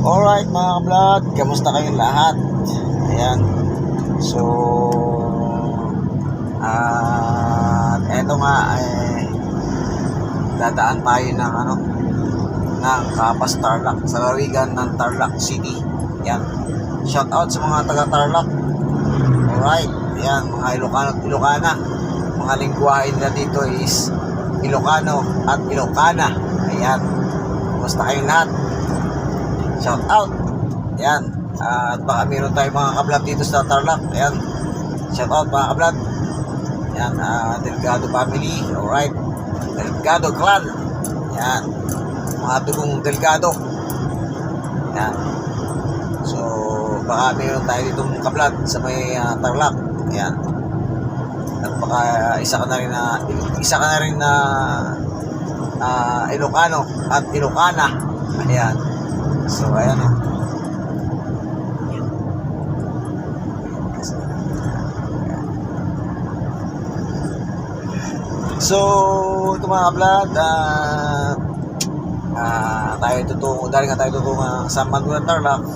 Alright mga ka-vlog, kamusta kayong lahat? Ayan. So, at eto nga, eh, dadaan tayo ng ano, ng Kapas Tarlac, sa larigan ng Tarlac City. Ayan. Shout out sa mga taga Tarlac. Alright. Ayan, mga Ilocano at Ilocana. Mga lingwahe nila dito is Ilocano at Ilocana. Ayan. Kamusta kayong lahat? Shout out. Ayan. At baka meron tayong mga kablog dito sa Tarlac. Ayan. Shout out mga kablog. Ayan. ah, Delgado family. Alright. Delgado clan. Ayan. Mga dugong Delgado. Ayan. So, baka meron tayo dito kablog sa may ah, Tarlac. Ayan. At isa ka na rin na isa ka na rin na ah, Ilocano at Ilocana. Ayan. So, ayan o. So, ito mga kablad, ah, ah, tayo tutungo, dahil nga tayo tutungo ng San Manuel Tarlac.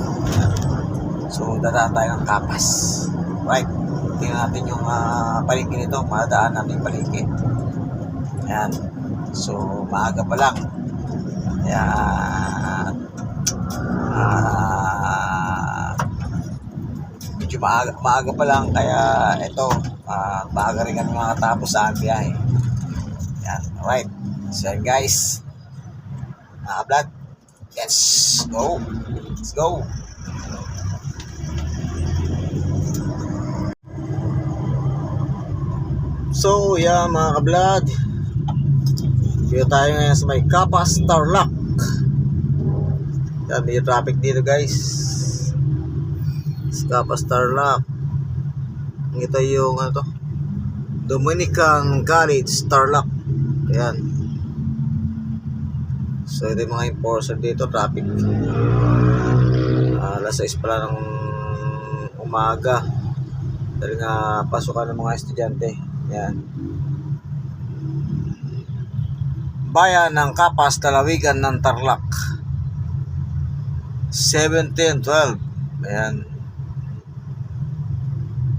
So, dadaan tayo ng Kapas. Right. Tingnan natin yung uh, palengke nito, madaan natin yung palengke. Ayan. So, maaga pa lang. Ayan. Ah, medyo maaga, maaga pa lang kaya ito ah, maaga rin kami makatapos sa aming biyahe yan alright. So guys. Mga vlog let's go. Let's go. So yeah mga ka-vlog dito tayo ngayon sa may Kapas Tarlac yan, may traffic dito guys. Scapa Starlock. Ito yung ano to? Dominican College Starlock. Ayan. So ito yung mga enforcer dito, traffic. Ah, alas 6 pala ng umaga. Dahil nga pasukan ng mga estudyante. Ayan. Bayan ng Kapas, Talawigan ng Tarlac. 17, 12. Ayan.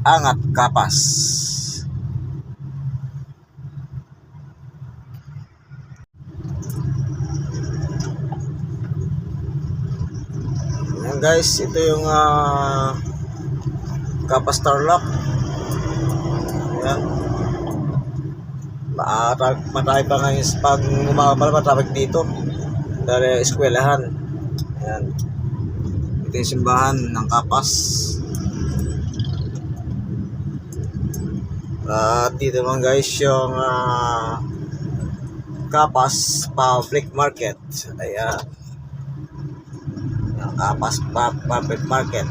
Angat kapas. Ayan guys, ito yung ah, kapas Tarlac. Ayan. Maarag, matay pa ngayon pag umaga pa traffic dito. Dahil eskwelahan. Ayan. Ito yung simbahan ng Kapas. At dito naman guys yung ah, Kapas Public Market. Ayan. Yung Kapas Pa- Public Market.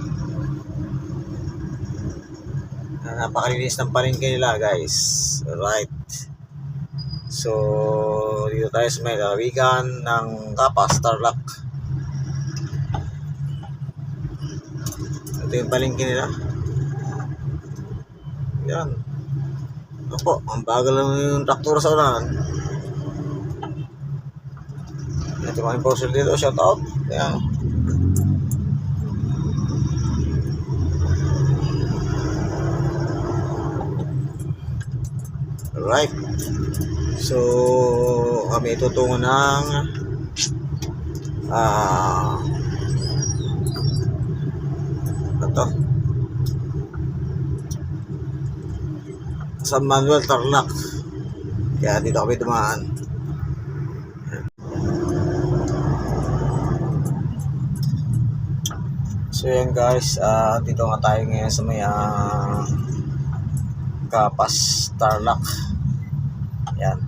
Na napakalinis ng palengke nila guys. Alright. So, dito tayo sa may lalawigan ng Kapas Tarlac. Ito yung palengke nila. Yan. Opo, ang bagal lang yung traktura sa unahan. Ito mga enforcer dito, shout out. Yan. Alright. So, kami tutungo ng ah ito San Manuel Tarlac. Kaya dito kami dumaan. So yan guys. Ah dito nga tayo ngayon sa may ah, Kapas Tarlac. Yan.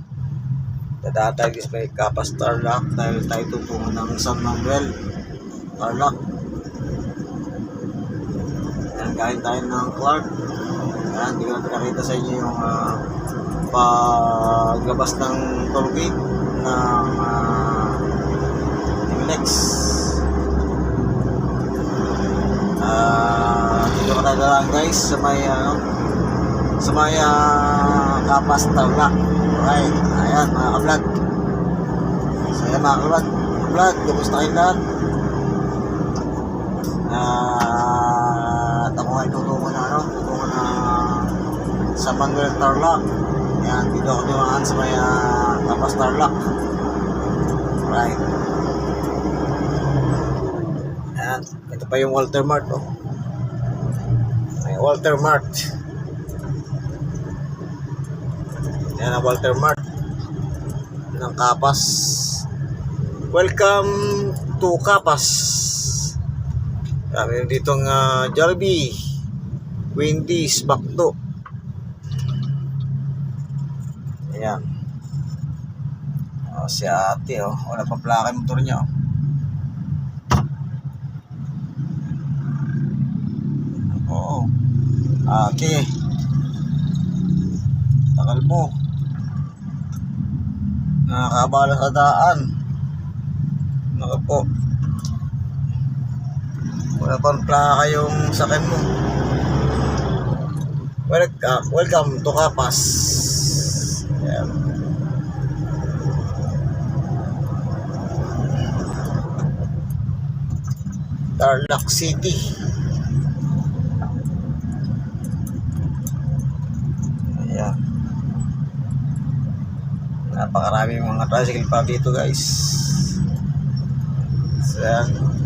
Dadaan tayo sa may Kapas Tarlac. Dahil tayo tutungo ng San Manuel Tarlac. Yan galing tayo ng Clark Ayan, hindi ko napakita sa inyo yung uh, paglabas ng toll gate ng ah, uh, Next. Uh, ah, dito ko nagalaan guys sa may ano, sa may uh, kapas tawla. Alright, ayan mga ka-vlog. So ayan mga ka-vlog, ka-vlog, kamusta kayo lahat? Uh, at ako ay tutungo na ano, sa Manuel Tarlac. Yan, dito ako dumaan sa may uh, Kapas Tarlac. Right. Yan, ito pa yung Walter Mart, oh. May Walter Mart. Yan ang Walter Mart ng Kapas. Welcome to Kapas. Kami dito ng uh, Jollibee, Wendy's, Bakto. Ayan. Oh, si ate, oh. Wala pa plaka yung motor niya, oh. Oo. Ate. Takal mo. Nakakabala sa daan. Naka po. Wala pang plaka yung sakin mo. Welcome, welcome to Kapas. Ayan. Tarlac City. Ayan. Napakarami mga tricycle pa dito guys. Ayan.